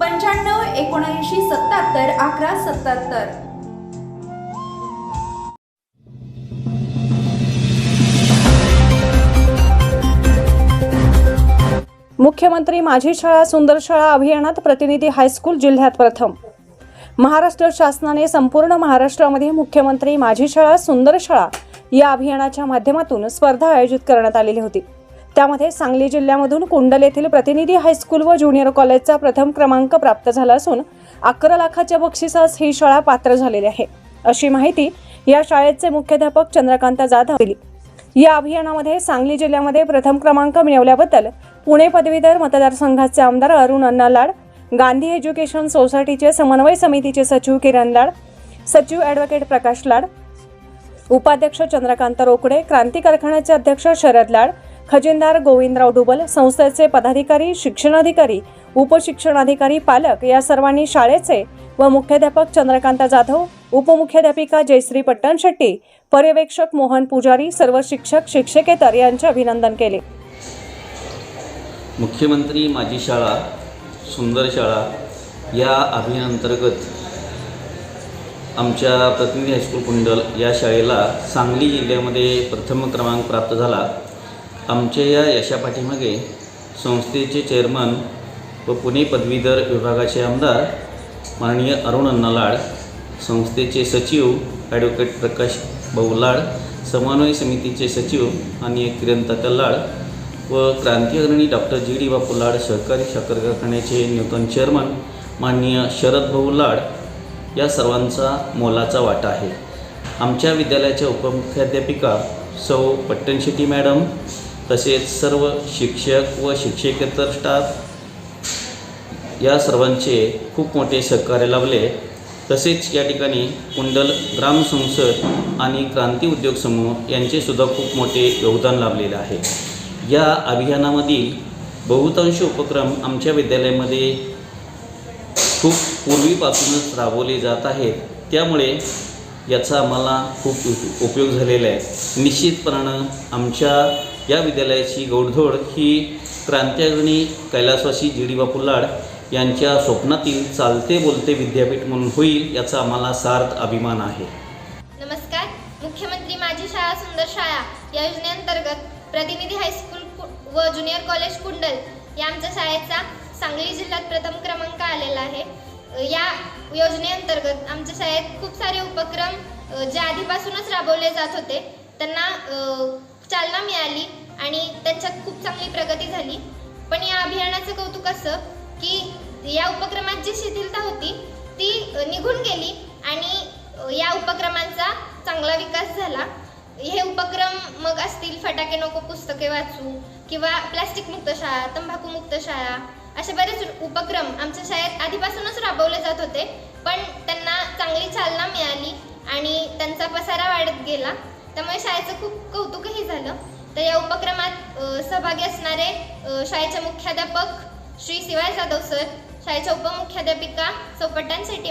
पंच्याण्णव एकोणऐंशी सत्याहत्तर अकरा सत्याहत्तर. मुख्यमंत्री माझी शाळा सुंदर शाळा अभियानात प्रतिनिधी हायस्कूल जिल्ह्यात प्रथम. महाराष्ट्र शासनाने संपूर्ण महाराष्ट्रामध्ये मुख्यमंत्री माझी शाळा सुंदर शाळा या अभियानाच्या माध्यमातून स्पर्धा आयोजित करण्यात आलेली होती. त्यामध्ये सांगली जिल्ह्यामधून कुंडल येथील प्रतिनिधी हायस्कूल व ज्युनियर कॉलेजचा प्रथम क्रमांक प्राप्त झाला असून अकरा लाखाच्या बक्षिसास ही शाळा पात्र झालेली आहे. अशी माहिती या शाळेचे मुख्याध्यापक चंद्रकांत जाधव दिली. या अभियानामध्ये सांगली जिल्ह्यामध्ये प्रथम क्रमांक मिळवल्याबद्दल पुणे पदवीधर मतदारसंघाचे आमदार अरुण अण्णा लाड गांधी एज्युकेशन सोसायटीचे समन्वय समितीचे सचिव किरण लाड सचिव ॲडव्होकेट प्रकाश लाड उपाध्यक्ष चंद्रकांत रोकडे क्रांती कारखान्याचे अध्यक्ष शरद लाड खजिनदार गोविंदराव डुबल संस्थेचे पदाधिकारी शिक्षणाधिकारी उपशिक्षणाधिकारी पालक या सर्वांनी शाळेचे व मुख्याध्यापक चंद्रकांत जाधव उपमुख्याध्यापिका जयश्री पट्टणशेट्टी पर्यवेक्षक मोहन पुजारी सर्व शिक्षक शिक्षकेतर यांचे अभिनंदन केले. मुख्यमंत्री माझी शाळा सुंदर शाळा या अभियानांतर्गत आमच्या प्रतिनिधी हायस्कूल कुंडल या शाळेला सांगली जिल्ह्यामध्ये प्रथम क्रमांक प्राप्त झाला. आमच्या या यशापाठीमागे संस्थेचे चेअरमन व पुणे पदवीधर विभागाचे आमदार माननीय अरुण अण्णा लाड संस्थेचे सचिव ॲडव्होकेट प्रकाश भाऊ लाड समन्वय समितीचे सचिव आणि किरण तात्या लाड व क्रांतीअग्रणी डॉक्टर जी डी बापू लाड सहकारी साखर कारखान्याचे नूतन चेअरमन माननीय शरद भाऊ लाड या सर्वांचा मोलाचा वाटा आहे. आमच्या विद्यालयाच्या उपमुख्याध्यापिका सौ पट्टणशेट्टी मॅडम तसेच सर्व शिक्षक व शिक्षकेतर स्टाफ या सर्वांचे खूप मोठे सहकार्य लाभले. तसेच या ठिकाणी कुंडल ग्राम संसद आणि क्रांती उद्योग समूह यांचेसुद्धा खूप मोठे योगदान लाभलेले आहे. या अभियानामधील बहुतांश उपक्रम आमच्या विद्यालयामध्ये खूप पूर्वीपासूनच राबवले जात आहेत. त्यामुळे याचा आम्हाला खूप उप- उपयोग झालेला आहे. निश्चितपणानं आमच्या या विद्यालयाची गोडधोड ही क्रांत्याग्रणी कैलासवासी जी डी बापू लाड यांच्या स्वप्नातील चालते बोलते विद्यापीठ म्हणून होईल याचा आम्हाला सार्थ अभिमान आहे. नमस्कार. मुख्यमंत्री माझी शाळा सुंदर शाळा या योजनेअंतर्गत प्रतिनिधी हायस्कूल कु- व ज्युनियर कॉलेज कुंडल या आमच्या शाळेचा सांगली जिल्ह्यात प्रथम क्रमांक आलेला आहे. या योजनेअंतर्गत आमच्या शाळेत खूप सारे उपक्रम जे आधीपासूनच राबवले जात होते. त्यांना चालना मिळाली आणि त्यांच्यात खूप चांगली प्रगती झाली. पण या अभियानाचं कौतुक असं की या उपक्रमात जी शिथिलता होती ती निघून गेली आणि या उपक्रमांचा चांगला विकास झाला. हे उपक्रम मग असतील फटाके नको पुस्तके वाचू किंवा प्लॅस्टिक मुक्त शाळा तंबाखू मुक्त शाळा असे बरेच उपक्रम आमच्या शाळेत आधीपासूनच राबवले जात होते. पण त्यांना चांगली चालना मिळाली आणि त्यांचा पसारा वाढत गेला. त्यामुळे शाळेचं खूप कौतुकही झालं. तर या उपक्रमात सहभागी असणारे शाळेचे मुख्याध्यापक श्री शिवाय जाधव सर शाळेच्या उपमुख्याध्यापिका सौ शेट्टी